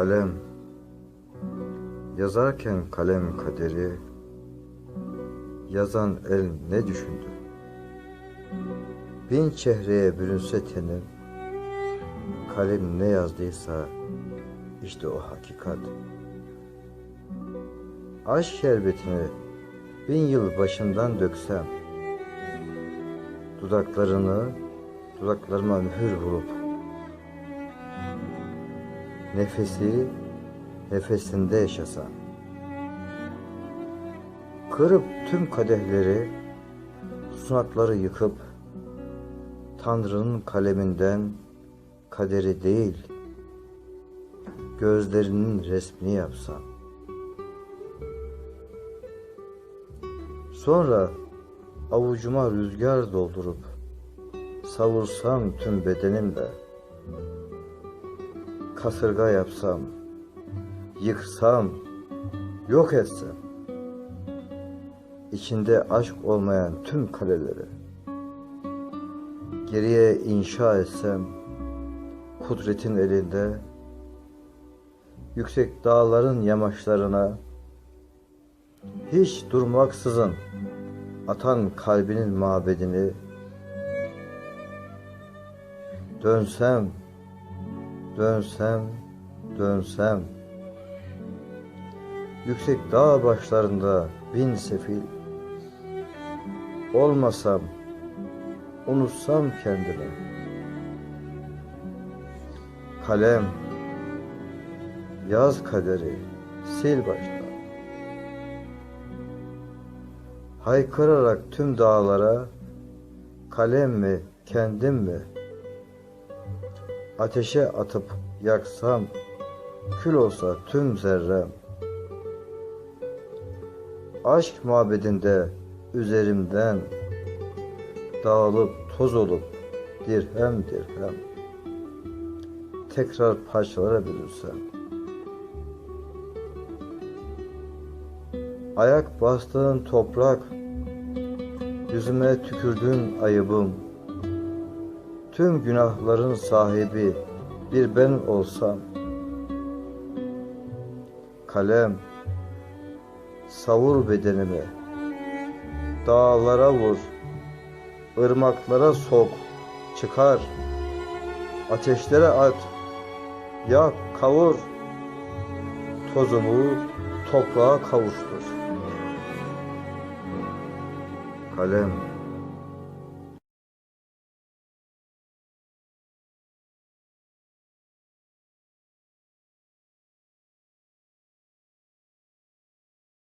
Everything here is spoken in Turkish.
Kalem Yazarken kalem kaderi Yazan el ne düşündü? Bin çehreye bürünse tenim Kalem ne yazdıysa işte o hakikat Aşk şerbetini bin yıl başından döksem Dudaklarını dudaklarıma mühür vurup Nefesi nefesinde yaşasam Kırıp tüm kadehleri Sunakları yıkıp Tanrı'nın kaleminden Kaderi değil Gözlerinin resmini yapsam Sonra avucuma rüzgar doldurup savursam tüm bedenimle kasırga yapsam yıksam yok etsem içinde aşk olmayan tüm kaleleri geriye inşa etsem kudretin elinde yüksek dağların yamaçlarına hiç durmaksızın atan kalbinin mabedini dönsem dönsem dönsem. Yüksek dağ başlarında bin sefil. Olmasam unutsam kendimi. Kalem yaz kaderi sil baştan. Haykırarak tüm dağlara kalem mi kendim mi ateşe atıp yaksam kül olsa tüm zerrem aşk mabedinde üzerimden dağılıp toz olup dirhem dirhem tekrar parçalara bölünsem ayak bastığın toprak yüzüme tükürdüğün ayıbım tüm günahların sahibi bir ben olsam kalem savur bedenimi dağlara vur ırmaklara sok çıkar ateşlere at yak kavur tozumu toprağa kavuştur. Kalem